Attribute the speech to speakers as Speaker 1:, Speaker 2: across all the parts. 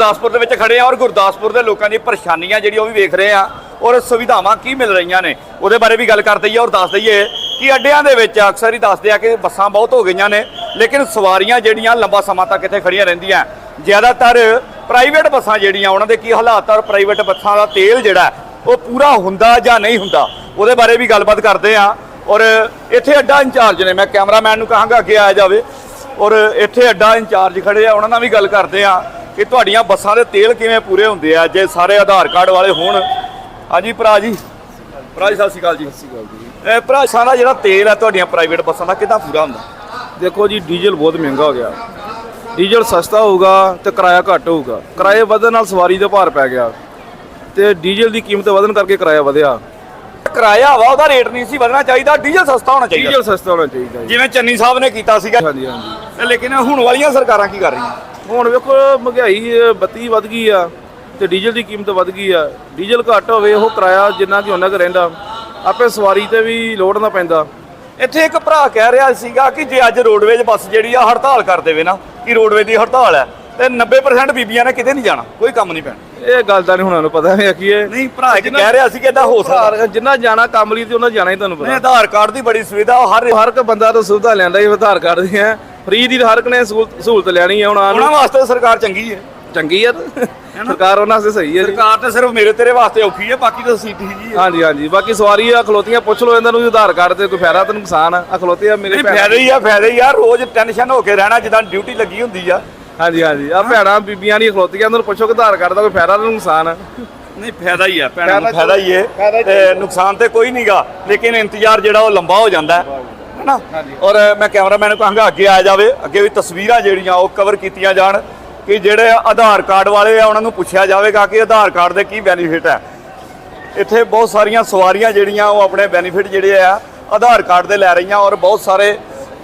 Speaker 1: ਗੁਰਦਾਸਪੁਰ ਦੇ ਵਿੱਚ ਖੜੇ ਆ ਔਰ ਗੁਰਦਾਸਪੁਰ ਦੇ ਲੋਕਾਂ ਦੀਆਂ ਪਰੇਸ਼ਾਨੀਆਂ ਜਿਹੜੀ ਉਹ ਵੀ ਵੇਖ ਰਹੇ ਆ ਔਰ ਸੁਵਿਧਾਵਾਂ ਕੀ ਮਿਲ ਰਹੀਆਂ ਨੇ, ਉਹਦੇ ਬਾਰੇ ਵੀ ਗੱਲ ਕਰ ਦਈਏ ਔਰ ਦੱਸ ਦਈਏ ਕਿ ਅੱਡਿਆਂ ਦੇ ਵਿੱਚ ਅਕਸਰ ਹੀ ਦੱਸਦੇ ਆ ਕਿ ਬੱਸਾਂ ਬਹੁਤ ਹੋ ਗਈਆਂ ਨੇ, ਲੇਕਿਨ ਸਵਾਰੀਆਂ ਜਿਹੜੀਆਂ ਲੰਬਾ ਸਮਾਂ ਤੱਕ ਇੱਥੇ ਖੜੀਆਂ ਰਹਿੰਦੀਆਂ। ਜ਼ਿਆਦਾਤਰ ਪ੍ਰਾਈਵੇਟ ਬੱਸਾਂ ਜਿਹੜੀਆਂ ਉਹਨਾਂ ਦੇ ਕੀ ਹਾਲਾਤ ਆ ਔਰ ਪ੍ਰਾਈਵੇਟ ਬੱਸਾਂ ਦਾ ਤੇਲ ਜਿਹੜਾ, ਉਹ ਪੂਰਾ ਹੁੰਦਾ ਜਾਂ ਨਹੀਂ ਹੁੰਦਾ, ਉਹਦੇ ਬਾਰੇ ਵੀ ਗੱਲਬਾਤ ਕਰਦੇ ਆ। ਔਰ ਇੱਥੇ ਅੱਡਾ ਇੰਚਾਰਜ ਨੇ, ਮੈਂ ਕੈਮਰਾਮੈਨ ਨੂੰ ਕਹਾਂਗਾ ਅੱਗੇ ਆ ਜਾਵੇ। ਔਰ ਇੱਥੇ ਅੱਡਾ ਇੰਚਾਰਜ ਖੜੇ ਆ, ਉਹਨਾਂ ਨਾਲ ਵੀ ਗੱਲ ਕਰਦੇ ਆ। ਕਿ ਤੁਹਾਡੀਆਂ ਬੱਸਾਂ ਦੇ ਤੇਲ ਕਿਵੇਂ ਪੂਰੇ ਹੁੰਦੇ ਆ? ਜੇ ਸਾਰੇ ਆਧਾਰ ਕਾਰਡ ਵਾਲੇ ਹੋਣ। ਹਾਂਜੀ ਭਰਾ ਜੀ। ਭਰਾ ਜੀ ਸਤਿ ਸ਼੍ਰੀ ਅਕਾਲ ਜੀ। ਸਤਿ ਸ਼੍ਰੀ ਅਕਾਲ ਜੀ। ਇਹ ਭਰਾ ਸਾਰਾ ਜਿਹੜਾ ਤੇਲ ਆ ਤੁਹਾਡੀਆਂ ਪ੍ਰਾਈਵੇਟ ਬੱਸਾਂ ਦਾ ਕਿੱਦਾਂ ਪੂਰਾ ਹੁੰਦਾ?
Speaker 2: ਦੇਖੋ ਜੀ ਡੀਜ਼ਲ ਬਹੁਤ ਮਹਿੰਗਾ ਹੋ ਗਿਆ। ਡੀਜ਼ਲ ਸਸਤਾ ਹੋਊਗਾ ਤੇ ਕਿਰਾਇਆ ਘੱਟ ਹੋਊਗਾ। ਕਿਰਾਏ ਵਧਣ ਨਾਲ ਸਵਾਰੀ ਦਾ ਭਾਰ ਪੈ ਗਿਆ। ਤੇ ਡੀਜ਼ਲ ਦੀ ਕੀਮਤ ਵਧਣ ਕਰਕੇ ਕਿਰਾਇਆ ਵਧਿਆ।
Speaker 1: ਕਿਰਾਇਆ ਵਾ ਉਹਦਾ ਰੇਟ ਨਹੀਂ ਸੀ ਵਧਣਾ ਚਾਹੀਦਾ ਡੀਜ਼ਲ ਸਸਤਾ ਹੋਣਾ ਚਾਹੀਦਾ।
Speaker 2: ਡੀਜ਼ਲ ਸਸਤਾ ਹੋਣਾ ਚਾਹੀਦਾ
Speaker 1: ਜਿਵੇਂ ਚੰਨੀ ਸਾਹਿਬ ਨੇ ਕੀਤਾ ਸੀਗਾ।
Speaker 2: ਹਾਂਜੀ ਹਾਂਜੀ।
Speaker 1: ਲੇਕਿਨ ਹੁਣ ਵਾਲੀਆਂ ਸਰਕਾਰਾਂ ਕੀ ਕਰ ਰਹੀਆਂ?
Speaker 2: ਹੁਣ ਵੇਖੋ ਮਹਿੰਗਾਈ ਬੱਤੀ ਵੱਧ ਗਈ ਆ ਤੇ ਡੀਜ਼ਲ ਦੀ ਕੀਮਤ ਵੱਧ ਗਈ ਆ। ਡੀਜ਼ਲ ਘੱਟ ਹੋਵੇ ਉਹ ਕਿਰਾਇਆ ਜਿੰਨਾ ਕਿ ਉਹਨਾਂ ਕੁ ਰਹਿੰਦਾ। ਆਪੇ ਸਵਾਰੀ ਤੇ ਵੀ ਲੋਡ ਨਾ ਪੈਂਦਾ।
Speaker 1: ਇੱਥੇ ਇੱਕ ਭਰਾ ਕਹਿ ਰਿਹਾ ਸੀਗਾ ਕਿ ਜੇ ਅੱਜ ਰੋਡਵੇਜ ਬੱਸ ਜਿਹੜੀ ਆ ਹੜਤਾਲ ਕਰ ਦੇਵੇ ਨਾ ਕਿ ਰੋਡਵੇਜ ਦੀ ਹੜਤਾਲ ਹੈ ਤੇ 90% ਬੀਬੀਆਂ ਨੇ ਕਿਤੇ ਨਹੀਂ ਜਾਣਾ ਕੋਈ ਕੰਮ ਨਹੀਂ ਪੈਣਾ।
Speaker 2: ਇਹ ਗੱਲ ਤਾਂ ਨਹੀਂ ਹੁਣ ਨੂੰ ਪਤਾ ਨਹੀਂ ਆਖੀਏ
Speaker 1: ਨਹੀਂ ਭਰਾ ਇੱਕ ਕਹਿ ਰਿਹਾ ਸੀ ਕਿ ਇਦਾਂ ਹੋ ਸਕਦਾ।
Speaker 2: ਜਿੰਨਾ ਜਾਣਾ ਕੰਮ ਲਈ ਤੇ ਉਹਨਾਂ ਜਾਣਾ ਹੀ ਤੁਹਾਨੂੰ
Speaker 1: ਨਹੀਂ
Speaker 2: ਪਤਾ।
Speaker 1: ਆਧਾਰ ਕਾਰਡ ਦੀ ਬੜੀ ਸੁਵਿਧਾ ਹਰ
Speaker 2: ਹਰ ਇੱਕ ਬੰਦਾ ਤਾਂ ਸੁਵਿਧਾ ਲੈਂਦਾ ਹੀ ਆਧਾਰ ਕਾਰਡ ਦੀ ਹੈ ਫ੍ਰੀ ਦੀ ਹਰ ਇੱਕ ਨੇ ਸਹੂਲਤ ਸਹੂਲਤ ਲੈਣੀ ਹੈ ਹੁਣ ਆਹ
Speaker 1: ਉਹਨਾਂ ਵਾਸਤੇ ਸਰਕਾਰ ਚੰਗੀ ਹੈ।
Speaker 2: ਚੰਗੀ ਤੇ। ਸਰਕਾਰ ਉਹਨਾਂ ਵਾਸਤੇ ਸਹੀ ਹੈ ਜੀ।
Speaker 1: ਸਰਕਾਰ ਤੇ ਸਿਰਫ ਮੇਰੇ ਤੇਰੇ ਵਾਸਤੇ ਔਖੀ ਹੈ ਬਾਕੀ ਤਾਂ ਸੀਟ ਹੀ ਹੈ
Speaker 2: ਹਾਂਜੀ ਹਾਂਜੀ। ਬਾਕੀ ਸਵਾਰੀ ਆ ਖਲੋਤੀਆਂ ਪੁੱਛ ਲਓ ਇਹਨਾਂ ਨੂੰ ਵੀ ਆਧਾਰ ਕਾਰਡ ਤੇ ਕੋਈ ਫਾਇਦਾ ਤੇ ਨੁਕਸਾਨ ਆ। ਖਲੋਤੇ ਆ ਮੇਰੇ
Speaker 1: ਨਹੀਂ
Speaker 2: ਭੈਣ
Speaker 1: ਫਾਇਦਾ ਹੀ ਆ ਫਾਇਦਾ ਹੀ ਆ। ਰੋਜ਼ ਟੈਨਸ਼ਨ ਹੋ ਕੇ ਰਹਿਣਾ ਜਿੱਦਾਂ ਡਿਊਟੀ ਲੱਗੀ ਹੁੰਦੀ ਆ।
Speaker 2: ਹਾਂਜੀ ਹਾਂਜੀ। ਆ ਭੈਣਾਂ ਬੀਬੀਆਂ ਨਹੀਂ ਖਲੋਤੀਆਂ ਉਹਨਾਂ ਨੂੰ ਪੁੱਛੋ ਕਿ ਆਧਾਰ ਕਾਰਡ ਦਾ ਕੋਈ ਫਾਇਦਾ ਤੇ ਨੁਕਸਾਨ ਆ।
Speaker 1: ਨਹੀਂ ਫਾਇਦਾ ਹੀ ਆ ਭੈਣਾਂ ਨੂੰ
Speaker 2: ਫਾਇਦਾ
Speaker 1: ਫਾਇਦਾ ਹੀ
Speaker 2: ਫਾਇਦਾ
Speaker 1: ਹੈ
Speaker 2: ਹੀ
Speaker 1: ਤੇ ਨੁਕਸਾਨ ਤੇ ਕੋਈ ਨਹੀਂਗਾ ਲੇਕਿਨ ਇੰਤਜ਼ਾਰ ਜਿਹੜਾ ਉਹ ਲੰਬਾ ਹੋ ਜਾਂਦਾ। ਹੈ ਹੈਨਾ? ਔਰ ਮੈਂ ਕੈਮਰਾਮੈਨ ਨੂੰ ਕਹਾਂਗਾ, ਅੱਗੇ ਆ ਜਾਵੇ। ਅੱਗੇ ਵੀ ਤਸਵੀਰਾਂ ਜਿਹੜੀਆਂ ਉਹ ਕਵਰ ਕੀਤੀਆਂ ਜਾਣ ਕਿ ਜਿਹੜੇ ਆਧਾਰ ਕਾਰਡ ਵਾਲੇ ਆ, ਉਹਨਾਂ ਨੂੰ ਪੁੱਛਿਆ ਜਾਵੇਗਾ ਕਿ ਆਧਾਰ ਕਾਰਡ ਦੇ ਕੀ ਬੈਨੀਫਿਟ ਹੈ। ਇੱਥੇ ਬਹੁਤ ਸਾਰੀਆਂ ਸਵਾਰੀਆਂ ਜਿਹੜੀਆਂ ਉਹ ਆਪਣੇ ਬੈਨੀਫਿਟ ਜਿਹੜੇ ਆ, ਆਧਾਰ ਕਾਰਡ ਦੇ ਲੈ ਰਹੀਆਂ ਔਰ ਬਹੁਤ ਸਾਰੇ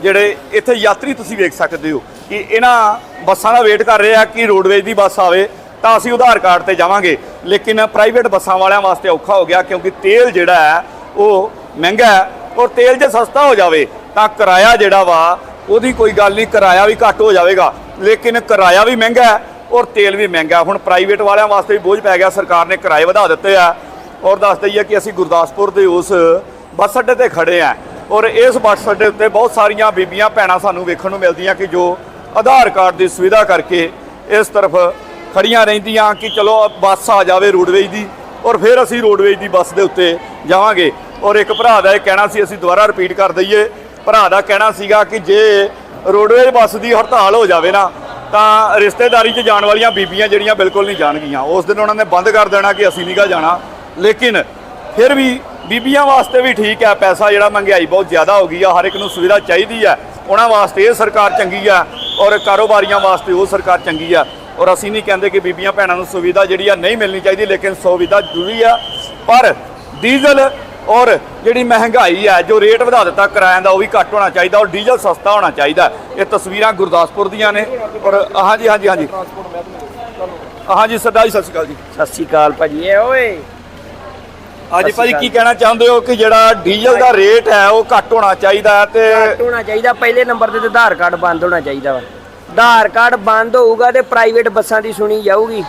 Speaker 1: ਜਿਹੜੇ ਇੱਥੇ ਯਾਤਰੀ ਤੁਸੀਂ ਵੇਖ ਸਕਦੇ ਹੋ ਕਿ ਇਹਨਾਂ ਬੱਸਾਂ ਦਾ ਵੇਟ ਕਰ ਰਹੇ ਆ ਕਿ ਰੋਡਵੇਜ ਦੀ ਬੱਸ ਆਵੇ ਤਾਂ ਅਸੀਂ ਆਧਾਰ ਕਾਰਡ ਤੇ ਜਾਵਾਂਗੇ। ਲੇਕਿਨ ਪ੍ਰਾਈਵੇਟ ਬੱਸਾਂ ਵਾਲਿਆਂ ਵਾਸਤੇ ਔਖਾ ਹੋ ਗਿਆ ਕਿਉਂਕਿ ਤੇਲ ਜਿਹੜਾ ਹੈ, ਉਹ ਮਹਿੰਗਾ ਹੈ। ਔਰ ਤੇਲ ਜੇ ਸਸਤਾ ਹੋ ਜਾਵੇ ਤਾਂ ਕਿਰਾਇਆ ਜਿਹੜਾ ਵਾ, ਉਹਦੀ ਕੋਈ ਗੱਲ ਨਹੀਂ, ਕਿਰਾਇਆ ਵੀ ਘੱਟ ਹੋ ਜਾਵੇਗਾ। ਲੇਕਿਨ ਕਿਰਾਇਆ ਵੀ ਮਹਿੰਗਾ ਹੈ ਔਰ ਤੇਲ ਵੀ ਮਹਿੰਗਾ ਹੁਣ ਪ੍ਰਾਈਵੇਟ ਵਾਲਿਆਂ ਵਾਸਤੇ ਵੀ ਬੋਝ ਪੈ ਗਿਆ, ਸਰਕਾਰ ਨੇ ਕਿਰਾਏ ਵਧਾ ਦਿੱਤੇ ਆ। ਔਰ ਦੱਸ ਦਈਏ ਕਿ ਅਸੀਂ ਗੁਰਦਾਸਪੁਰ ਦੇ ਉਸ ਬੱਸ ਅੱਡੇ ਤੇ ਖੜੇ ਆ। ਔਰ ਇਸ ਬੱਸ ਅੱਡੇ ਉੱਤੇ ਬਹੁਤ ਸਾਰੀਆਂ ਬੀਬੀਆਂ, ਭੈਣਾਂ ਸਾਨੂੰ ਵੇਖਣ ਨੂੰ ਮਿਲਦੀਆਂ ਕਿ ਜੋ ਆਧਾਰ ਕਾਰਡ ਦੀ ਸੁਵਿਧਾ ਕਰਕੇ ਇਸ ਤਰਫ ਖੜੀਆਂ ਰਹਿੰਦੀਆਂ ਕਿ ਚਲੋ ਬੱਸ ਆ ਜਾਵੇ ਰੋਡਵੇਜ ਦੀ, ਔਰ ਫਿਰ ਅਸੀਂ ਰੋਡਵੇਜ ਦੀ ਬੱਸ ਦੇ ਉੱਤੇ ਜਾਵਾਂਗੇ। ਔਰ ਇੱਕ ਭਰਾ ਦਾ ਇਹ ਕਹਿਣਾ ਸੀ, ਅਸੀਂ ਦੁਬਾਰਾ ਰਿਪੀਟ ਕਰ ਦਈਏ। ਭਰਾ ਦਾ ਕਹਿਣਾ ਸੀਗਾ ਕਿ ਜੇ ਰੋਡਵੇਜ ਬੱਸ ਦੀ ਹੜਤਾਲ ਹੋ ਜਾਵੇ ਨਾ, ਤਾਂ ਰਿਸ਼ਤੇਦਾਰੀ 'ਚ ਜਾਣ ਵਾਲੀਆਂ ਬੀਬੀਆਂ ਜਿਹੜੀਆਂ ਬਿਲਕੁਲ ਨਹੀਂ ਜਾਣਗੀਆਂ। ਉਸ ਦਿਨ ਉਹਨਾਂ ਨੇ ਬੰਦ ਕਰ ਦੇਣਾ ਕਿ ਅਸੀਂ ਨਹੀਂਗਾ ਜਾਣਾ। ਲੇਕਿਨ ਫਿਰ ਵੀ ਬੀਬੀਆਂ ਵਾਸਤੇ ਵੀ ਠੀਕ ਹੈ, ਪੈਸਾ ਜਿਹੜਾ ਮਹਿੰਗਾਈ ਬਹੁਤ ਜ਼ਿਆਦਾ ਹੋ ਗਈ ਆ, ਹਰ ਇੱਕ ਨੂੰ ਸੁਵਿਧਾ ਚਾਹੀਦੀ ਹੈ। ਉਹਨਾਂ ਵਾਸਤੇ ਇਹ ਸਰਕਾਰ ਚੰਗੀ ਆ ਔਰ ਕਾਰੋਬਾਰੀਆਂ ਵਾਸਤੇ ਉਹ ਸਰਕਾਰ ਚੰਗੀ ਆ ਔਰ ਅਸੀਂ ਨਹੀਂ ਕਹਿੰਦੇ ਕਿ ਬੀਬੀਆਂ ਭੈਣਾਂ ਨੂੰ ਸੁਵਿਧਾ ਜਿਹੜੀ ਆ ਨਹੀਂ ਮਿਲਣੀ ਚਾਹੀਦੀ, ਲੇਕਿਨ ਸੁਵਿਧਾ ਜ਼ਰੂਰੀ ਆ। ਪਰ ਡੀਜ਼ਲ ਔਰ ਜਿਹੜੀ ਮਹਿੰਗਾਈ ਹੈ ਜੋ ਰੇਟ ਵਧਾ ਦਿੱਤਾ ਕਿਰਾਇਆਂ ਦਾ ਉਹ ਵੀ ਘੱਟ ਹੋਣਾ ਚਾਹੀਦਾ ਔਰ ਡੀਜ਼ਲ ਸਸਤਾ ਹੋਣਾ ਚਾਹੀਦਾ। ਇਹ ਤਸਵੀਰਾਂ ਗੁਰਦਾਸਪੁਰ ਦੀਆਂ ਨੇ। ਔਰ ਹਾਂਜੀ ਹਾਂਜੀ ਹਾਂਜੀ। ਹਾਂਜੀ ਸਰਦਾਰ ਜੀ ਸਤਿ ਸ਼੍ਰੀ ਅਕਾਲ ਜੀ।
Speaker 3: ਸਤਿ ਸ਼੍ਰੀ ਅਕਾਲ ਭਾਜੀ ਏ ਓਏ। ਸਤਿ
Speaker 1: ਭਾਜੀ ਕੀ ਕਹਿਣਾ ਚਾਹੁੰਦੇ ਹੋ ਕਿ ਜਿਹੜਾ ਡੀਜ਼ਲ ਦਾ ਰੇਟ ਹੈ ਉਹ ਘੱਟ ਹੋਣਾ ਚਾਹੀਦਾ ਤੇ
Speaker 3: ਘੱਟ ਹੋਣਾ ਚਾਹੀਦਾ ਪਹਿਲੇ ਨੰਬਰ ਤਾਂ ਆਧਾਰ ਕਾਰਡ ਬੰਦ ਹੋਣਾ ਚਾਹੀਦਾ ਵਾ। ਆਧਾਰ ਕਾਰਡ ਬੰਦ ਹੋਊਗਾ ਤੇ ਪ੍ਰਾਈਵੇਟ ਬੱਸਾਂ ਦੀ ਸੁਣੀ ਜਾਊਗੀ।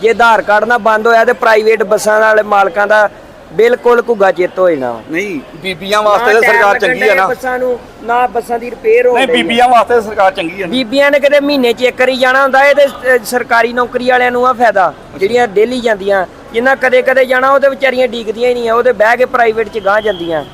Speaker 3: ਜੇ ਆਧਾਰ ਕਾਰਡ ਨਾ ਬੰਦ ਹੋਇਆ ਤੇ ਪ੍ਰਾਈਵੇਟ ਬੱਸਾਂ ਵਾਲੇ ਮਾਲਕਾਂ ਦਾ ਬਿਲਕੁਲ ਘੁੱਗਾ ਚਿੱਤ ਹੋ ਜਾਣਾ ਵਾ
Speaker 1: ਨਹੀਂ ਬੀਬੀਆਂ ਵਾਸਤੇ ਤਾਂ
Speaker 3: ਨਾ
Speaker 1: ਸਰਕਾਰ ਚੰਗੀ ਹੈ ਨਾ।
Speaker 3: ਬੱਸਾਂ ਨੂੰ ਨਾ ਬੱਸਾਂ ਦੀ ਰਿਪੇਅਰ ਹੋ
Speaker 1: ਨਹੀਂ
Speaker 3: ਰਹੀ।
Speaker 1: ਬੀਬੀਆਂ ਵਾਸਤੇ ਤਾਂ ਸਰਕਾਰ ਚੰਗੀ ਹੈ ਨਾ।
Speaker 3: ਬੀਬੀਆਂ ਨੇ ਕਦੇ ਮਹੀਨੇ 'ਚ ਇੱਕ ਵਾਰੀ ਜਾਣਾ ਹੁੰਦਾ ਇਹ ਤੇ ਅਹ, ਸਰਕਾਰੀ ਨੌਕਰੀ ਵਾਲਿਆਂ ਨੂੰ ਆ ਫਾਇਦਾ ਜਿਹੜੀਆਂ ਡੇਲੀ ਜਾਂਦੀਆਂ। ਜਿਨ੍ਹਾਂ ਕਦੇ ਕਦੇ ਜਾਣਾ ਉਹ ਤੇ ਵਿਚਾਰੀਆਂ ਡੀਕਦੀਆਂ ਹੀ ਨਹੀਂ ਆ ਉਹ ਤੇ ਬਹਿ ਕੇ ਪ੍ਰਾਈਵੇਟ 'ਚ ਗਾਂ ਜਾਂਦੀਆਂ।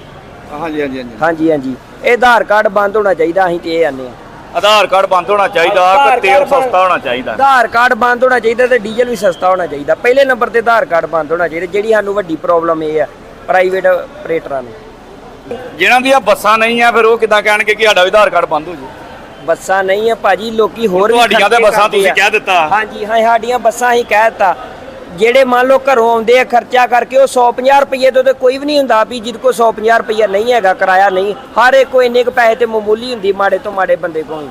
Speaker 1: ਹਾਂਜੀ ਹਾਂਜੀ ਹਾਂਜੀ।
Speaker 3: ਹਾਂਜੀ ਹਾਂਜੀ। ਇਹ ਆਧਾਰ ਕਾਰਡ ਬੰਦ ਹੋਣਾ ਚਾਹੀਦਾ ਅਸੀਂ ਤੇ ਇਹ ਆਨੇ ਆ।
Speaker 1: ਆਧਾਰ ਕਾਰਡ ਬੰਦ ਹੋਣਾ ਚਾਹੀਦਾ ਕਿ ਤੇਲ ਸਸਤਾ ਹੋਣਾ ਚਾਹੀਦਾ।
Speaker 3: ਆਧਾਰ ਕਾਰਡ ਬੰਦ ਹੋਣਾ ਚਾਹੀਦਾ ਤੇ ਡੀਜ਼ਲ ਵੀ ਸਸਤਾ ਹੋਣਾ ਚਾਹੀਦਾ। ਪਹਿਲੇ ਨੰਬਰ ਤੇ ਆਧਾਰ ਕਾਰਡ ਬੰਦ ਹੋਣਾ ਚਾਹੀਦਾ ਜਿਹੜੀ ਸਾਨੂੰ ਵੱਡੀ ਪ੍ਰੋਬਲਮ ਇਹ ਆ ਪ੍ਰਾਈਵੇਟ ਆਪਰੇਟਰਾਂ ਨੂੰ।
Speaker 1: ਜਿਨ੍ਹਾਂ ਦੀਆਂ ਬੱਸਾਂ ਨਹੀਂ ਆ ਫਿਰ ਉਹ ਕਿਦਾਂ ਕਹਿਣਗੇ ਕਿ ਸਾਡਾ ਵੀ ਆਧਾਰ ਕਾਰਡ ਬੰਦ ਹੋ ਜੂ
Speaker 3: ਬੱਸਾਂ ਨਹੀਂ ਆ ਭਾਜੀ ਲੋਕੀ ਹੋਰ ਵੀ
Speaker 1: ਤੁਹਾਡੀਆਂ ਤੇ
Speaker 3: ਖਰਚੇ
Speaker 1: ਬੱਸਾਂ
Speaker 3: ਕਰਦੇ
Speaker 1: ਤੁਸੀਂ
Speaker 3: ਆ।
Speaker 1: ਕਹਿ ਦਿੱਤਾ।
Speaker 3: ਹਾਂਜੀ ਹਾਂ ਸਾਡੀਆਂ ਬੱਸਾਂ ਹੀ ਕਹਿ ਦਿੱਤਾ। ਜਿਹੜੇ ਮੰਨ ਲਓ ਘਰੋਂ ਆਉਂਦੇ ਆ, ਖਰਚਾ ਕਰਕੇ ਉਹ 150 ਰੁਪਏ ਤੋਂ ਤੇ ਕੋਈ ਵੀ ਨਹੀਂ ਹੁੰਦਾ ਵੀ ਜਿਹਦੇ ਕੋਲ 150 ਰੁਪਏ ਨਹੀਂ ਹੈਗਾ, ਕਿਰਾਇਆ ਨਹੀਂ। ਹਰ ਇੱਕ ਕੋ ਇੰਨੇ ਕੁ ਪੈਸੇ ਤੇ ਮਾਮੂਲੀ ਹੁੰਦੀ ਮਾੜੇ ਤੋਂ ਮਾੜੇ ਬੰਦੇ ਕੋਲ।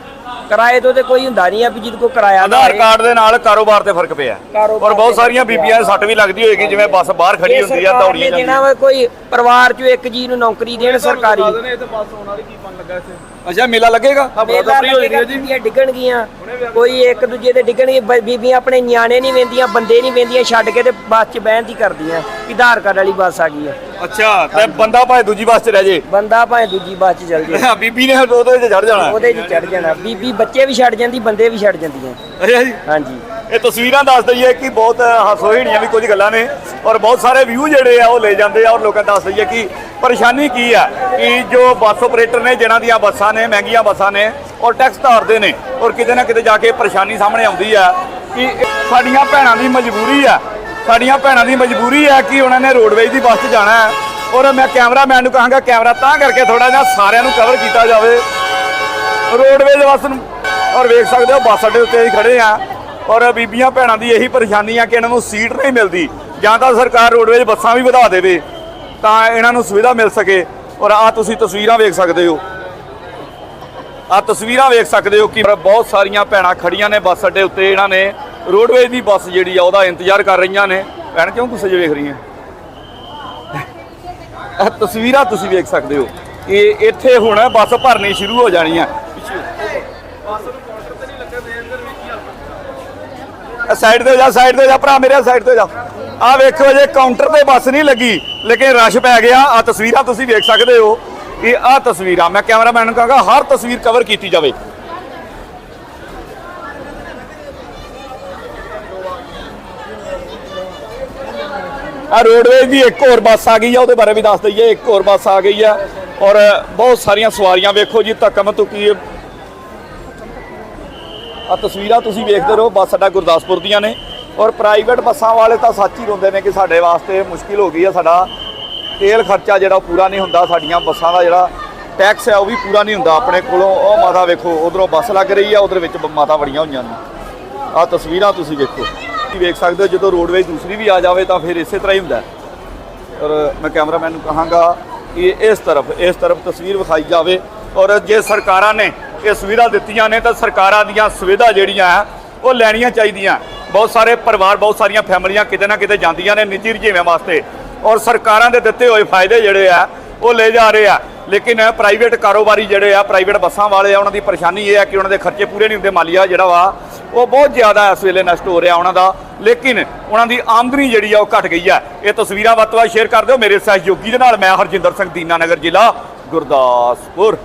Speaker 3: ਕਿਰਾਏ ਤੋਂ ਤੇ ਕੋਈ ਹੁੰਦਾ ਨਹੀਂ ਆ ਵੀ ਜਿਹਦੇ ਕੋਲ ਕਿਰਾਇਆ ਨਾ
Speaker 1: ਆਧਾਰ
Speaker 3: ਹੋਏ।
Speaker 1: ਕਾਰਡ ਦੇ ਨਾਲ ਕਾਰੋਬਾਰ ਤੇ ਫ਼ਰਕ ਪਿਆ।
Speaker 3: ਕਾਰੋਬਾਰ
Speaker 1: ਔਰ ਬਹੁਤ
Speaker 3: ਤੇ
Speaker 1: ਸਾਰੀਆਂ
Speaker 3: ਫ਼ਰਕ।
Speaker 1: ਬੀਬੀਆਂ ਦੇ ਸੱਟ ਵੀ ਲੱਗਦੀ ਹੋਏਗੀ ਜਿਵੇਂ ਬੱਸ ਬਾਹਰ ਖੜੀ
Speaker 3: ਇਹ
Speaker 1: ਹੁੰਦੀ ਆ
Speaker 3: ਸਰਕਾਰ
Speaker 1: ਦੌੜੀਆਂ
Speaker 3: ਨੇ ਦੇਣਾ
Speaker 1: ਜਾਂਦੀਆਂ।
Speaker 3: ਵਾ ਕੋਈ ਪਰਿਵਾਰ ਚੋਂ ਇੱਕ ਜੀ ਨੂੰ ਨੌਕਰੀ ਦੇਣ ਸਰਕਾਰੀ।
Speaker 2: ਇਹ ਤਾਂ ਬੱਸ ਆਉਣ ਵਾਲੀ ਕੀ ਬਣ ਲੱਗਾ ਇੱਥੇ?
Speaker 1: ਅੱਛਾ ਮੇਲਾ ਲੱਗੇਗਾ?
Speaker 3: ਮੇਲਾ ਲੱਗੇਗਾ ਬੀਬੀਆਂ ਡਿੱਗਣਗੀਆਂ ਕੋਈ ਇੱਕ ਦੂਜੇ ਤੇ ਡਿੱਗਣਗੇ ਬ- ਬੀਬੀਆਂ ਆਪਣੇ ਨਿਆਣੇ ਨਹੀਂ ਵੇਂਦੀਆਂ ਬੰਦੇ ਨਹੀਂ ਵੇਂਦੀਆਂ ਛੱਡ ਕੇ ਤੇ ਬੱਸ 'ਚ ਬਹਿਣ ਦੀ ਕਰਦੀਆਂ ਕਿ ਆਧਾਰ ਕਾਰਡ ਵਾਲੀ ਬੱਸ ਆ ਗਈ ਆ
Speaker 1: ਅੱਛਾ ਤੇ ਬੰਦਾ ਭਾਵੇਂ ਦੂਜੀ ਬੱਸ 'ਚ ਰਹਿ ਜੇ।
Speaker 3: ਬੰਦਾ ਭਾਵੇਂ ਦੂਜੀ ਬੱਸ 'ਚ ਚੱਲ ਜੇ।
Speaker 1: ਬੀਬੀ ਨੇ ਉਹਦੇ 'ਚ ਚੜ ਜਾਣਾ।
Speaker 3: ਉਹਦੇ 'ਚ ਚੜ ਜਾਣਾ। ਬੀਬੀ ਬੱਚੇ ਵੀ ਛੱਡ ਜਾਂਦੀ ਬੰਦੇ ਵੀ ਛੱਡ ਜਾਂਦੀਆਂ।
Speaker 1: ਅੱਛਾ ਜੀ।
Speaker 3: ਹਾਂਜੀ।
Speaker 1: ਇਹ ਤਸਵੀਰਾਂ ਦੱਸ ਦਈਏ ਕਿ ਬਹੁਤ ਹਾਸੋਹੀਣੀਆਂ ਵੀ ਕੁਝ ਗੱਲਾਂ ਨੇ ਔਰ ਬਹੁਤ ਸਾਰੇ ਵਿਊ ਜਿਹੜੇ ਆ ਉਹ ਲੈ ਜਾਂਦੇ ਆ ਔਰ ਲੋਕਾਂ ਦੱਸ ਦਈਏ ਕਿ ਪਰੇਸ਼ਾਨੀ ਕੀ ਆ ਕਿ ਜੋ ਬੱਸ ਆਪਰੇਟਰ ਨੇ ਜਿਨ੍ਹਾਂ ਦੀਆਂ ਬੱਸਾਂ ਨੇ ਮਹਿੰਗੀਆਂ ਬੱਸਾਂ ਨੇ ਔਰ ਟੈਕਸ ਧਾਰਦੇ ਨੇ ਔਰ ਕਿਤੇ ਨਾ ਕਿਤੇ ਜਾ ਕੇ ਪਰੇਸ਼ਾਨੀ ਸਾਹਮਣੇ ਆਉਂਦੀ ਆ ਕਿ ਸਾਡੀਆਂ ਭੈਣਾਂ ਦੀ ਮਜਬੂਰੀ ਆ ਸਾਡੀਆਂ ਭੈਣਾਂ ਦੀ ਮਜਬੂਰੀ ਹੈ ਕਿ ਉਹਨਾਂ ਨੇ ਰੋਡਵੇਜ਼ ਦੀ ਬੱਸ 'ਚ ਜਾਣਾ ਹੈ। ਔਰ ਮੈਂ ਕੈਮਰਾਮੈਨ ਨੂੰ ਕਹਾਂਗਾ, ਕੈਮਰਾ ਤਾਂ ਕਰਕੇ ਥੋੜਾ ਜਿਹਾ ਸਾਰਿਆਂ ਨੂੰ ਕਵਰ ਕੀਤਾ ਜਾਵੇ। ਰੋਡਵੇਜ਼ ਬੱਸ ਨੂੰ, ਔਰ ਵੇਖ ਸਕਦੇ ਹੋ, ਬੱਸ ਅੱਡੇ ਉੱਤੇ ਹੀ ਖੜੇ ਆ ਔਰ ਬੀਬੀਆਂ ਭੈਣਾਂ ਦੀ ਇਹੀ ਪਰੇਸ਼ਾਨੀ ਆ ਕਿ ਇਹਨਾਂ ਨੂੰ ਸੀਟ ਨਹੀਂ ਮਿਲਦੀ। ਜਾਂ ਤਾਂ ਸਰਕਾਰ ਰੋਡਵੇਜ਼ ਬੱਸਾਂ ਵੀ ਵਧਾ ਦੇਵੇ, ਤਾਂ ਇਹਨਾਂ ਨੂੰ ਸੁਵਿਧਾ ਮਿਲ ਸਕੇ। ਔਰ ਆ ਤੁਸੀਂ ਤਸਵੀਰਾਂ ਵੇਖ ਸਕਦੇ ਹੋ। ਆ ਤਸਵੀਰਾਂ ਵੇਖ ਸਕਦੇ ਹੋ ਕਿ ਬਹੁਤ ਸਾਰੀਆਂ ਭੈਣਾਂ ਖੜੀਆਂ ਨੇ ਬੱਸ ਅੱਡੇ ਉੱਤੇ, ਇਹਨਾਂ ਨੇ ਰੋਡਵੇਜ਼ ਦੀ ਬੱਸ ਜਿਹੜੀ ਆ, ਉਹਦਾ ਇੰਤਜ਼ਾਰ ਕਰ ਰਹੀਆਂ ਨੇ। ਭੈਣ, ਕਿਉਂ ਗੁੱਸੇ 'ਚ ਵੇਖ ਰਹੀਆਂ? ਇਹ ਤਸਵੀਰਾਂ ਤੁਸੀਂ ਵੇਖ ਸਕਦੇ ਹੋ। ਕਿ ਇੱਥੇ ਹੁਣ ਬੱਸ ਭਰਨੀ ਸ਼ੁਰੂ ਹੋ ਜਾਣੀ ਆ। ਸਾਈਡ ਤੇ ਜਾ ਸਾਈਡ ਤੇ ਜਾ, ਭਰਾ ਮੇਰੇ ਸਾਈਡ ਤੇ ਜਾ। ਆ ਵੇਖੋ ਜੇ ਕਾਊਂਟਰ ਤੇ ਬੱਸ ਨਹੀਂ ਲੱਗੀ, ਲੇਕਿਨ ਰਸ਼ ਪੈ ਗਿਆ। ਆ ਤਸਵੀਰਾਂ ਤੁਸੀਂ ਵੇਖ ਸਕਦੇ ਹੋ। ਇਹ ਆ ਤਸਵੀਰਾਂ, ਮੈਂ ਕੈਮਰਾਮੈਨ ਨੂੰ ਕਹਾਂਗਾ, ਹਰ ਤਸਵੀਰ ਕਵਰ ਕੀਤੀ ਜਾਵੇ। ਆ ਰੋਡਵੇਜ਼ ਦੀ ਇੱਕ ਹੋਰ ਬੱਸ ਆ ਗਈ ਆ, ਉਹਦੇ ਬਾਰੇ ਵੀ ਦੱਸ ਦਈਏ, ਇੱਕ ਹੋਰ ਬੱਸ ਆ ਗਈ ਆ। ਔਰ ਬਹੁਤ ਸਾਰੀਆਂ ਸਵਾਰੀਆਂ ਵੇਖੋ ਜੀ ਧੱਕਮ ਤੁਕੀ ਆ ਤਸਵੀਰਾਂ ਤੁਸੀਂ ਵੇਖਦੇ ਰਹੋ, ਬੱਸ ਸਾਡਾ ਗੁਰਦਾਸਪੁਰ ਦੀਆਂ ਨੇ। ਔਰ ਪ੍ਰਾਈਵੇਟ ਬੱਸਾਂ ਵਾਲੇ ਤਾਂ ਸੱਚ ਹੀ ਰੋਂਦੇ ਨੇ ਕਿ ਸਾਡੇ ਵਾਸਤੇ ਮੁਸ਼ਕਿਲ ਹੋ ਗਈ ਆ, ਸਾਡਾ ਤੇਲ ਖਰਚਾ ਜਿਹੜਾ ਪੂਰਾ ਨਹੀਂ ਹੁੰਦਾ, ਸਾਡੀਆਂ ਬੱਸਾਂ ਦਾ ਜਿਹੜਾ ਟੈਕਸ ਹੈ ਉਹ ਵੀ ਪੂਰਾ ਨਹੀਂ ਹੁੰਦਾ ਆਪਣੇ ਕੋਲੋਂ। ਉਹ ਮਾਤਾ ਵੇਖੋ, ਉਧਰੋਂ ਬੱਸ ਲੱਗ ਰਹੀ ਆ, ਉਧਰ ਵਿੱਚ ਮਾਤਾ ਵੜੀਆਂ ਹੋਈਆਂ ਨੇ। ਆ ਤਸਵੀਰਾਂ ਤੁਸੀਂ ਵੇਖੋ। ਤੁਸੀਂ ਵੇਖ ਸਕਦੇ ਹੋ, ਜਦੋਂ ਰੋਡਵੇਜ਼ ਦੂਸਰੀ ਵੀ ਆ ਜਾਵੇ ਤਾਂ ਫਿਰ ਇਸੇ ਤਰ੍ਹਾਂ ਹੀ ਹੁੰਦਾ ਔਰ ਮੈਂ ਕੈਮਰਾਮੈਨ ਨੂੰ ਕਹਾਂਗਾ ਕਿ ਇਸ ਤਰਫ ਇਸ ਤਰਫ ਤਸਵੀਰ ਵਿਖਾਈ ਜਾਵੇ। ਔਰ ਜੇ ਸਰਕਾਰਾਂ ਨੇ ਇਹ ਸੁਵਿਧਾ ਦਿੱਤੀਆਂ ਨੇ, ਤਾਂ ਸਰਕਾਰਾਂ ਦੀਆਂ ਸੁਵਿਧਾ ਜਿਹੜੀਆਂ ਆ ਉਹ ਲੈਣੀਆਂ ਚਾਹੀਦੀਆਂ। ਬਹੁਤ ਸਾਰੇ ਪਰਿਵਾਰ, ਬਹੁਤ ਸਾਰੀਆਂ ਫੈਮਲੀਆਂ ਕਿਤੇ ਨਾ ਕਿਤੇ ਜਾਂਦੀਆਂ ਨੇ ਨਿੱਜੀ ਰੁਝੇਵਿਆਂ ਵਾਸਤੇ। ਔਰ ਸਰਕਾਰਾਂ ਦੇ ਦਿੱਤੇ ਹੋਏ ਫਾਇਦੇ ਜਿਹੜੇ ਆ ਉਹ ਲੈ ਜਾ ਰਹੇ ਆ ਲੇਕਿਨ ਪ੍ਰਾਈਵੇਟ ਕਾਰੋਬਾਰੀ ਜਿਹੜੇ ਆ ਪ੍ਰਾਈਵੇਟ ਬੱਸਾਂ ਵਾਲੇ ਆ, ਉਹਨਾਂ ਦੀ ਪਰੇਸ਼ਾਨੀ ਇਹ ਆ ਕਿ ਉਹਨਾਂ ਦੇ ਖਰਚੇ ਪੂਰੇ ਨਹੀਂ ਹੁੰਦੇ। ਮਾਲੀਆ ਜਿਹੜਾ ਵਾ ਉਹ ਬਹੁਤ ਜ਼ਿਆਦਾ ਇਸ ਵੇਲੇ ਨਸ਼ਟ ਹੋ ਰਿਹਾ ਉਹਨਾਂ ਦਾ। ਲੇਕਿਨ ਉਹਨਾਂ ਦੀ ਆਮਦਨੀ ਜਿਹੜੀ ਆ ਉਹ ਘਟ ਗਈ ਆ। ਇਹ ਤਸਵੀਰਾਂ ਵੱਧ ਤੋਂ ਵੱਧ ਸ਼ੇਅਰ ਕਰ ਦਿਓ। ਮੇਰੇ ਸਹਿਯੋਗੀ ਦੇ ਨਾਲ ਮੈਂ ਹਰਜਿੰਦਰ ਸਿੰਘ ਦੀਨਾਨਗਰ ਜ਼ਿਲ੍ਹਾ ਗੁਰਦਾਸਪੁਰ।